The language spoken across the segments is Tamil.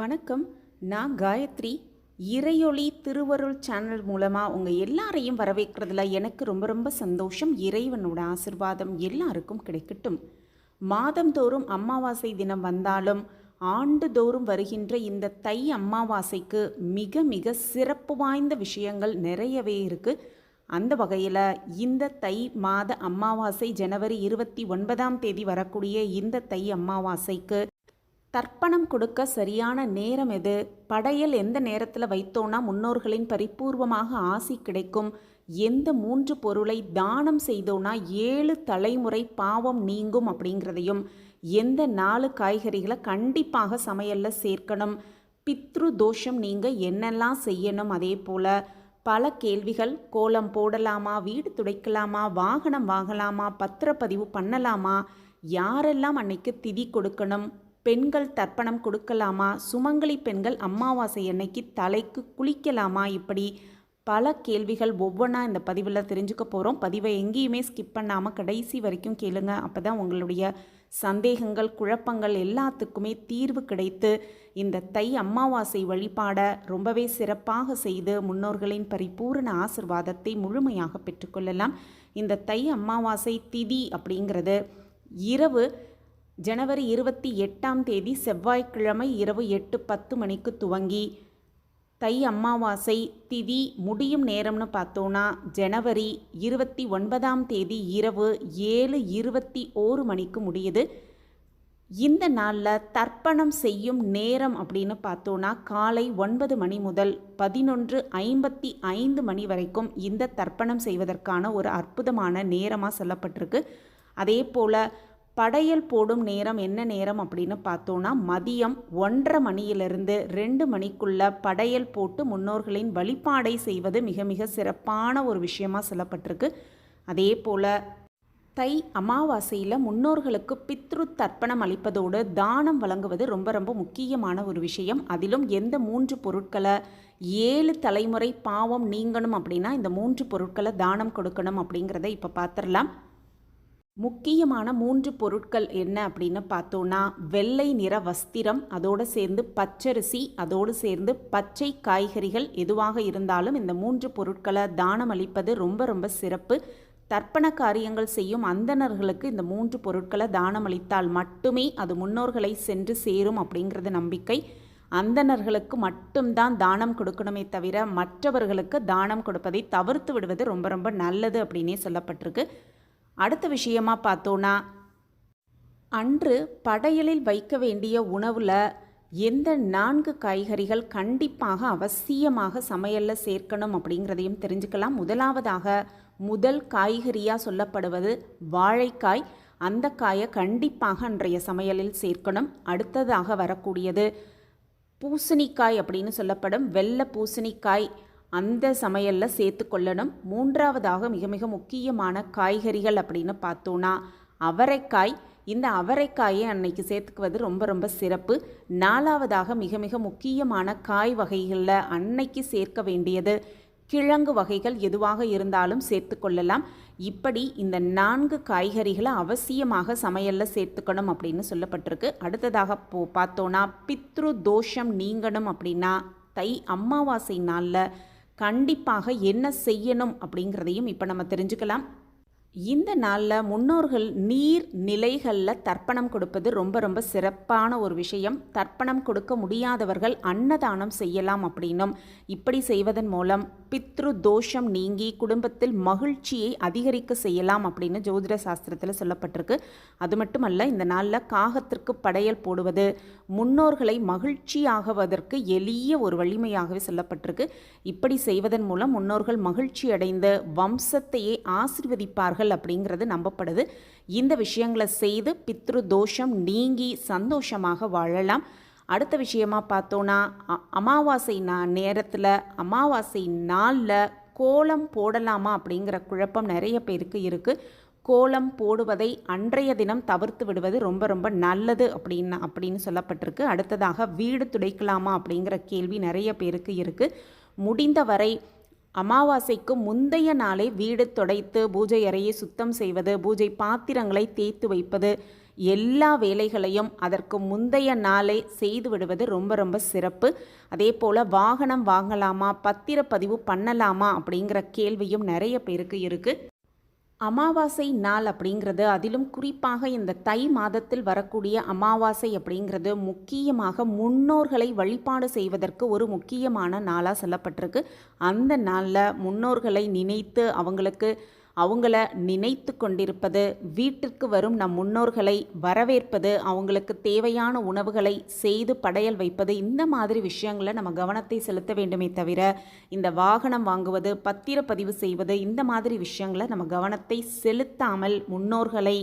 வணக்கம். நான் காயத்ரி. இறையொளி திருவருள் சேனல் மூலமாக உங்கள் எல்லாரையும் வரவேற்கிறதுல எனக்கு ரொம்ப ரொம்ப சந்தோஷம். இறைவனோட ஆசிர்வாதம் எல்லாருக்கும் கிடைக்கட்டும். மாதந்தோறும் அமாவாசை தினம் வந்தாலும் ஆண்டுதோறும் வருகின்ற இந்த தை அமாவாசைக்கு மிக மிக சிறப்பு வாய்ந்த விஷயங்கள் நிறையவே இருக்குது அந்த வகையில் இந்த தை மாத அமாவாசை ஜனவரி இருபத்தி ஒன்பதாம் தேதி வரக்கூடிய இந்த தை அமாவாசைக்கு தர்ப்பணம் கொடுக்க சரியான நேரம் எது? படையல் எந்த நேரத்தில் வைத்தோன்னா முன்னோர்களின் பரிபூர்வமாக ஆசி கிடைக்கும். எந்த மூன்று பொருளை தானம் செய்தோன்னா ஏழு தலைமுறை பாவம் நீங்கும் அப்படிங்கிறதையும் எந்த நாலு காய்கறிகளை கண்டிப்பாக சமையலில் சேர்க்கணும். பித்ரு தோஷம் நீங்கள் என்னெல்லாம் செய்யணும் அதே போல் பல கேள்விகள் கோலம் போடலாமா வீடு துடைக்கலாமா வாகனம் வாங்கலாமா பத்திரப்பதிவு பண்ணலாமா யாரெல்லாம் அன்னைக்கு திதி கொடுக்கணும்? பெண்கள் தர்ப்பணம் கொடுக்கலாமா? சுமங்கலி பெண்கள் அமாவாசை அன்னைக்கு தலைக்கு குளிக்கலாமா? இப்படி பல கேள்விகள் ஒவ்வொன்றா இந்த பதிவில் தெரிஞ்சுக்க போகிறோம் பதிவை எங்கேயுமே ஸ்கிப் பண்ணாமல் கடைசி வரைக்கும் கேளுங்க. அப்போ தான் உங்களுடைய சந்தேகங்கள் குழப்பங்கள் எல்லாத்துக்குமே தீர்வு கிடைத்து இந்த தை அமாவாசை வழிபாட ரொம்பவே சிறப்பாக செய்து முன்னோர்களின் பரிபூரண ஆசிர்வாதத்தை முழுமையாக பெற்றுக்கொள்ளலாம் இந்த தை அமாவாசை திதி அப்படிங்கிறது இரவு ஜனவரி இருபத்தி எட்டாம் தேதி செவ்வாய்க்கிழமை இரவு எட்டு பத்து மணிக்கு துவங்கி தை அமாவாசை திதி முடியும் நேரம்னு பார்த்தோன்னா ஜனவரி இருபத்தி ஒன்பதாம் தேதி இரவு ஏழு இருபத்தி ஓரு மணிக்கு முடியுது. இந்த நாளில் தர்ப்பணம் செய்யும் நேரம் அப்படின்னு பார்த்தோன்னா காலை ஒன்பது மணி முதல் பதினொன்று ஐம்பத்தி ஐந்து மணி வரைக்கும் இந்த தர்ப்பணம் செய்வதற்கான ஒரு அற்புதமான நேரமாக சொல்லப்பட்டிருக்கு. அதே போல் படையல் போடும் நேரம் என்ன நேரம் அப்படின்னு பார்த்தோன்னா மதியம் ஒன்றரை மணியிலிருந்து ரெண்டு மணிக்குள்ள படையல் போட்டு முன்னோர்களின் வழிபாடை செய்வது மிக மிக சிறப்பான ஒரு விஷயமாக சொல்லப்பட்டிருக்கு. அதே போல் தை அமாவாசையில் முன்னோர்களுக்கு பித்ரு தர்ப்பணம் அளிப்பதோடு தானம் வழங்குவது ரொம்ப ரொம்ப முக்கியமான ஒரு விஷயம். அதிலும் எந்த மூன்று பொருட்களை ஏழு தலைமுறை பாவம் நீங்கணும் அப்படின்னா இந்த மூன்று பொருட்களை தானம் கொடுக்கணும் அப்படிங்கிறத இப்போ பார்த்துடலாம் முக்கியமான மூன்று பொருட்கள் என்ன அப்படின்னு பார்த்தோன்னா வெள்ளை நிற வஸ்திரம் அதோடு சேர்ந்து பச்சரிசி அதோடு சேர்ந்து பச்சை காய்கறிகள் எதுவாக இருந்தாலும் இந்த மூன்று பொருட்களை தானம் அளிப்பது ரொம்ப ரொம்ப சிறப்பு. தர்ப்பண காரியங்கள் செய்யும் அந்தணர்களுக்கு இந்த மூன்று பொருட்களை தானம் அளித்தால் மட்டுமே அது முன்னோர்களை சென்று சேரும் அப்படிங்கிறது நம்பிக்கை. அந்தணர்களுக்கு மட்டும்தான் தானம் கொடுக்கணுமே தவிர மற்றவர்களுக்கு தானம் கொடுப்பதை தவிர்த்து விடுவது ரொம்ப ரொம்ப நல்லது அப்படின்னே சொல்லப்பட்டிருக்கு. அடுத்த விஷயமா பார்த்தோன்னா அன்று படையலில் வைக்க வேண்டிய உணவில் எந்த நான்கு காய்கறிகள் கண்டிப்பாக அவசியமாக சமையலில் சேர்க்கணும் அப்படிங்கிறதையும் தெரிஞ்சுக்கலாம். முதலாவதாக முதல் காய்கறியாக சொல்லப்படுவது வாழைக்காய். அந்த காயை கண்டிப்பாக அன்றைய சமையலில் சேர்க்கணும். அடுத்ததாக வரக்கூடியது பூசணிக்காய் அப்படின்னு சொல்லப்படும். வெள்ளை பூசணிக்காய் அந்த சமையலில் சேர்த்து கொள்ளணும். மூன்றாவதாக மிக மிக முக்கியமான காய்கறிகள் அப்படின்னு பார்த்தோன்னா அவரைக்காய். இந்த அவரைக்காயை அன்னைக்கு சேர்த்துக்குவது ரொம்ப ரொம்ப சிறப்பு. நாலாவதாக மிக மிக முக்கியமான காய் வகைகளில் அன்னைக்கு சேர்க்க வேண்டியது கிழங்கு வகைகள் எதுவாக இருந்தாலும் சேர்த்து கொள்ளலாம். இப்படி இந்த நான்கு காய்கறிகளை அவசியமாக சமையலில் சேர்த்துக்கணும் அப்படின்னு சொல்லப்பட்டிருக்கு. அடுத்ததாக போ பார்த்தோன்னா பித்ரு தோஷம் நீங்கணும் அப்படின்னா தை அமாவாசை நாளில் கண்டிப்பாக என்ன செய்யணும் அப்படிங்கிறதையும் இப்போ நம்ம தெரிஞ்சுக்கலாம். இந்த நாளில் முன்னோர்கள் நீர் நிலைகளில் தர்ப்பணம் கொடுப்பது ரொம்ப ரொம்ப சிறப்பான ஒரு விஷயம். தர்ப்பணம் கொடுக்க முடியாதவர்கள் அன்னதானம் செய்யலாம் அப்படின்னும். இப்படி செய்வதன் மூலம் பித்ரு தோஷம் நீங்கி குடும்பத்தில் மகிழ்ச்சியை அதிகரிக்க செய்யலாம் அப்படின்னு ஜோதிட சாஸ்திரத்தில் சொல்லப்பட்டிருக்கு. அது மட்டுமல்ல இந்த நாளில் காகத்திற்கு படையல் போடுவது முன்னோர்களை மகிழ்ச்சியாகுவதற்கு எளிய ஒரு வலிமையாகவே சொல்லப்பட்டிருக்கு. இப்படி செய்வதன் மூலம் முன்னோர்கள் மகிழ்ச்சி அடைந்து வம்சத்தையே ஆசிர்வதிப்பார்கள் அப்படிங்கிறது நம்பப்படுது. இந்த விஷயங்களை செய்து பித்ரு தோஷம் நீங்கி சந்தோஷமாக வாழலாம். அடுத்த விஷயமா பார்த்தோன்னா அ- அமாவாசை நா நேரத்தில் அமாவாசை நாளில் கோலம் போடலாமா அப்படிங்கிற குழப்பம் நிறைய பேருக்கு இருக்குது கோலம் போடுவதை அன்றைய தினம் தவிர்த்து விடுவது ரொம்ப ரொம்ப நல்லது அப்படின்னு அப்படின்னு சொல்லப்பட்டிருக்கு. அடுத்ததாக வீடு துடைக்கலாமா அப்படிங்கிற கேள்வி நிறைய பேருக்கு இருக்குது முடிந்தவரை அமாவாசைக்கு முந்தைய நாளே வீடு துடைத்து பூஜை அறையை சுத்தம் செய்வது பூஜை பாத்திரங்களை தேய்த்து வைப்பது எல்லா வேலைகளையும் அதற்கு முந்தைய நாளே செய்து விடுவது ரொம்ப ரொம்ப சிறப்பு. அதே போல் வாகனம் வாங்கலாமா பத்திரப்பதிவு பண்ணலாமா அப்படிங்கிற கேள்வியும் நிறைய பேருக்கு இருக்குது அமாவாசை நாள் அப்படிங்கிறது அதிலும் குறிப்பாக இந்த தை மாதத்தில் வரக்கூடிய அமாவாசை அப்படிங்கிறது முக்கியமாக முன்னோர்களை வழிபாடு செய்வதற்கு ஒரு முக்கியமான நாளாக சொல்லப்பட்டிருக்கு. அந்த நாளில் முன்னோர்களை நினைத்து அவங்களுக்கு அவங்கள நினைத்து கொண்டிருப்பது வீட்டிற்கு வரும் நம் முன்னோர்களை வரவேற்பது அவங்களுக்கு தேவையான உணவுகளை செய்து படையல் வைப்பது இந்த மாதிரி விஷயங்களை நம்ம கவனத்தை செலுத்த வேண்டுமே தவிர இந்த வாகனம் வாங்குவது பத்திரப்பதிவு செய்வது இந்த மாதிரி விஷயங்களை நம்ம கவனத்தை செலுத்தாமல் முன்னோர்களை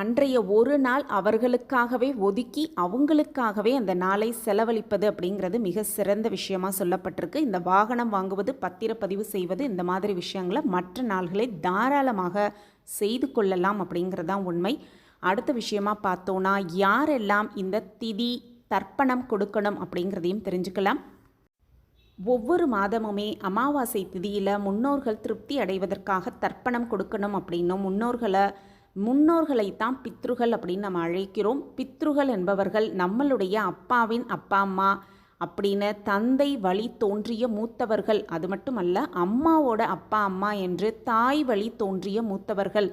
அன்றைய ஒரு நாள் அவர்களுக்காகவே ஒதுக்கி அவங்களுக்காகவே அந்த நாளை செலவழிப்பது அப்படிங்கிறது மிக சிறந்த விஷயமா சொல்லப்பட்டிருக்கு. இந்த வாகனம் வாங்குவது பத்திரப்பதிவு செய்வது இந்த மாதிரி விஷயங்களை மற்ற நாள்களை தாராளமாக செய்து கொள்ளலாம் அப்படிங்கிறது தான் உண்மை. அடுத்த விஷயமா பார்த்தோன்னா யாரெல்லாம் இந்த திதி தர்ப்பணம் கொடுக்கணும் அப்படிங்கிறதையும் தெரிஞ்சுக்கலாம். ஒவ்வொரு மாதமுமே அமாவாசை திதியில் முன்னோர்கள் திருப்தி அடைவதற்காக தர்ப்பணம் கொடுக்கணும் அப்படின்னும் முன்னோர்களை முன்னோர்களைத்தான் பித்ருகள் அப்படின்னு நம்ம அழைக்கிறோம். பித்ருகள் என்பவர்கள் நம்மளுடைய அப்பாவின் அப்பா அம்மா அப்படின்னு தந்தை வழி தோன்றிய மூத்தவர்கள். அது மட்டுமல்ல அம்மாவோட அப்பா அம்மா என்று தாய் வழி தோன்றிய மூத்தவர்கள்.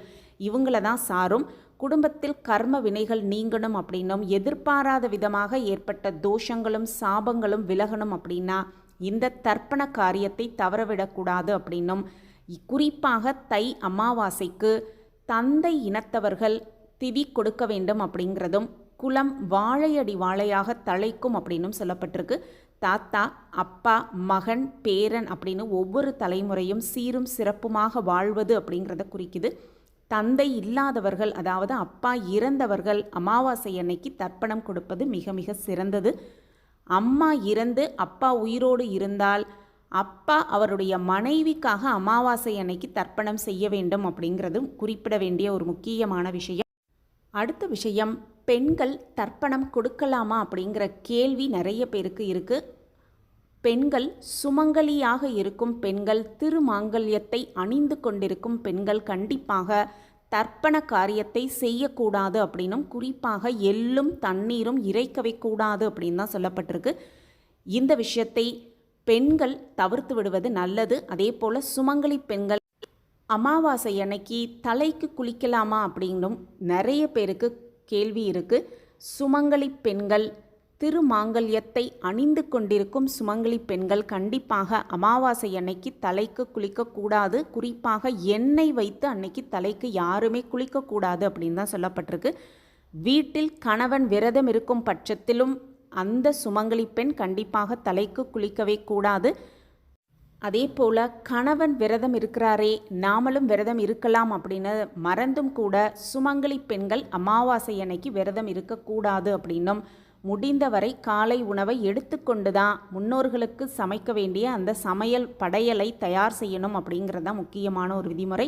இவங்கள தான் சாரும். குடும்பத்தில் கர்ம வினைகள் நீங்கணும் அப்படின்னும் எதிர்பாராத விதமாக ஏற்பட்ட தோஷங்களும் சாபங்களும் விலகணும் அப்படின்னா இந்த தர்ப்பண காரியத்தை தவறவிடக்கூடாது அப்படின்னும். குறிப்பாக தை அமாவாசைக்கு தந்தை இனத்தவர்கள் திதி கொடுக்க வேண்டும் அப்படிங்கிறதும் குலம் வாழையடி வாழையாக தழைக்கும் அப்படின்னும் சொல்லப்பட்டிருக்கு. தாத்தா அப்பா மகன் பேரன் அப்படின்னு ஒவ்வொரு தலைமுறையும் சீரும் சிறப்புமாக வாழ்வது அப்படிங்கிறத குறிக்குது. தந்தை இல்லாதவர்கள் அதாவது அப்பா இறந்தவர்கள் அமாவாசை அன்னைக்கு தர்ப்பணம் கொடுப்பது மிக மிக சிறந்தது. அம்மா இறந்து அப்பா உயிரோடு இருந்தால் அப்பா அவருடைய மனைவிக்காக அமாவாசை அன்னைக்கு தர்ப்பணம் செய்ய வேண்டும் அப்படிங்கிறதும் குறிப்பிட வேண்டிய ஒரு முக்கியமான விஷயம். அடுத்த விஷயம் பெண்கள் தர்ப்பணம் கொடுக்கலாமா அப்படிங்கிற கேள்வி நிறைய பேருக்கு இருக்குது பெண்கள் சுமங்கலியாக இருக்கும் பெண்கள் திருமாங்கல்யத்தை அணிந்து கொண்டிருக்கும் பெண்கள் கண்டிப்பாக தர்ப்பண காரியத்தை செய்யக்கூடாது அப்படின்னும் குறிப்பாக எள்ளும் தண்ணீரும் இறைக்கவே கூடாது அப்படின்னு தான் சொல்லப்பட்டிருக்கு. இந்த விஷயத்தை பெண்கள் தவிர்த்து விடுவது நல்லது. அதே போல் சுமங்கலி பெண்கள் அமாவாசை அன்னைக்கு தலைக்கு குளிக்கலாமா அப்படின்னும் நிறைய பேருக்கு கேள்வி இருக்குது சுமங்கலி பெண்கள் திருமாங்கல்யத்தை அணிந்து கொண்டிருக்கும் சுமங்கலி பெண்கள் கண்டிப்பாக அமாவாசை அன்னைக்கு தலைக்கு குளிக்கக்கூடாது குறிப்பாக எண்ணெய் வைத்து அன்னைக்கு தலைக்கு யாருமே குளிக்கக்கூடாது அப்படின்னு தான் சொல்லப்பட்டிருக்கு. வீட்டில் கணவன் விரதம் இருக்கும் பட்சத்திலும் அந்த சுமங்கலி பெண் கண்டிப்பாக தலைக்கு குளிக்கவே கூடாது. அதே போல் கணவன் விரதம் இருக்கிறாரே நாமளும் விரதம் இருக்கலாம் அப்படின்னு மறந்தும் கூட சுமங்கலி பெண்கள் அமாவாசை அன்னைக்கு விரதம் இருக்கக்கூடாது அப்படின்னும் முடிந்தவரை காலை உணவை எடுத்துக்கொண்டு தான் முன்னோர்களுக்கு சமைக்க வேண்டிய அந்த சமையல் படையலை தயார் செய்யணும் அப்படிங்கிறது தான் முக்கியமான ஒரு விதிமுறை.